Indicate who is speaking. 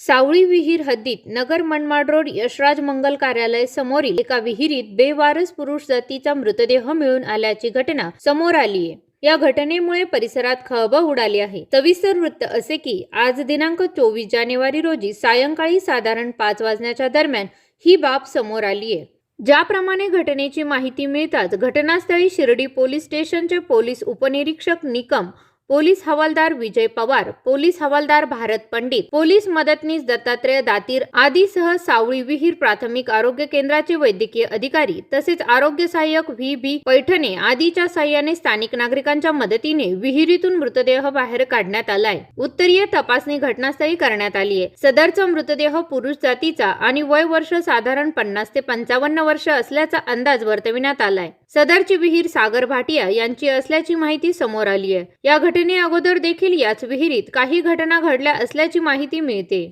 Speaker 1: सावळी विहीर हद्दीत नगर मनमाड रोड यशराज मंगल कार्यालय समोरील एका विहिरीत बेवारस पुरुष जातीचा मृतदेह मिळून आल्याची घटना समोर आली आहे. या घटनेमुळे परिसरात खळबळ उडाली आहे. सविस्तर वृत्त असे की आज दिनांक चोवीस जानेवारी रोजी सायंकाळी साधारण पाच वाजण्याच्या दरम्यान ही बाब समोर आली आहे. ज्याप्रमाणे घटनेची माहिती मिळताच घटनास्थळी शिर्डी पोलीस स्टेशनचे पोलीस उपनिरीक्षक निकम पोलीस हवालदार विजय पवार पोलीस हवालदार भारत पंडित पोलीस मदतनीस दत्तात्रय दातीर आदीसह सावळी विहीर प्राथमिक आरोग्य केंद्राचे वैद्यकीय अधिकारी तसेच आरोग्य सहाय्यक व्ही. बी. पैठणे आदीच्या सहाय्याने स्थानिक नागरिकांच्या मदतीने विहिरीतून मृतदेह बाहेर काढण्यात आलाय. उत्तरीय तपासणी घटनास्थळी करण्यात आली आहे. सदरचा मृतदेह पुरुष जातीचा आणि वय वर्ष साधारण पन्नास ते पंचावन्न वर्ष असल्याचा अंदाज वर्तविण्यात आलाय. सदरची विहीर सागर भाटिया यांची असल्याची माहिती समोर आली आहे या घटने अगोदर देखील याच विहिरीत काही घटना घडल्या असल्याची माहिती मिळते.